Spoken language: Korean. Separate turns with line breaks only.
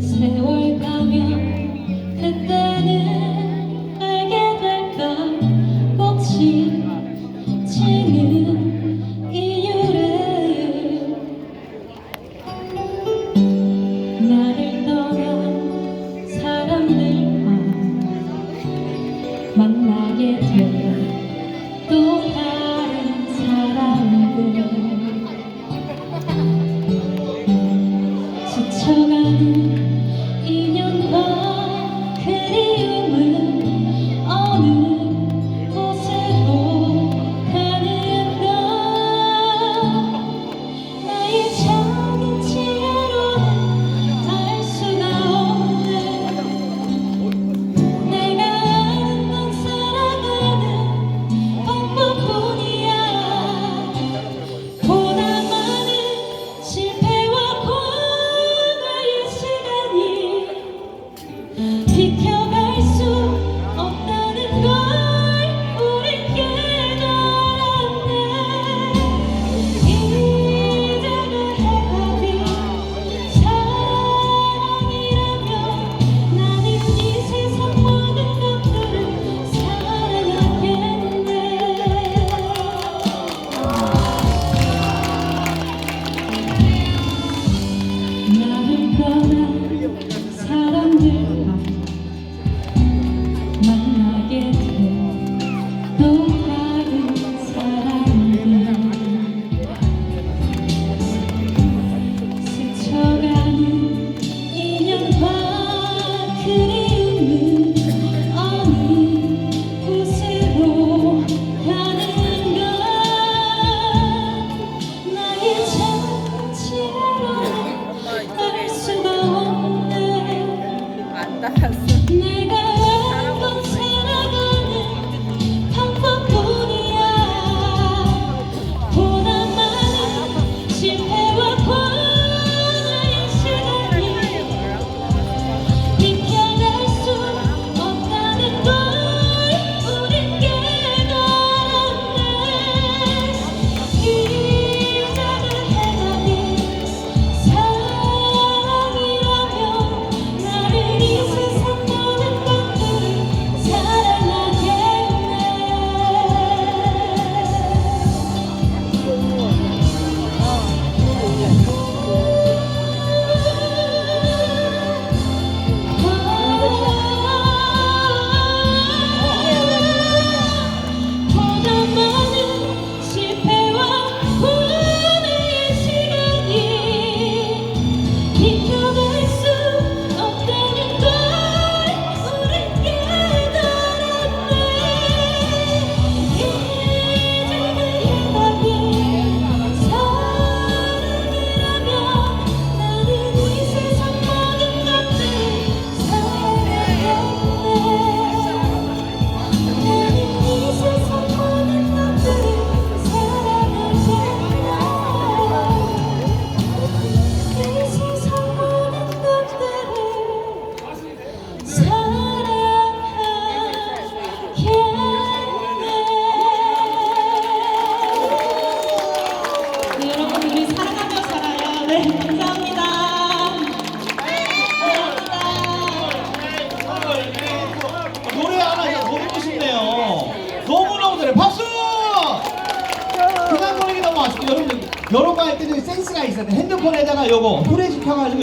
세월 가면 그때는 알게 될까? 꽃이 지는 이유래 나를 떠난 사람들과 만나게 되 멈춰가는 여러
거 할 때는 센스가 있어야 돼. 핸드폰에다가 요거 소리 지켜가지고.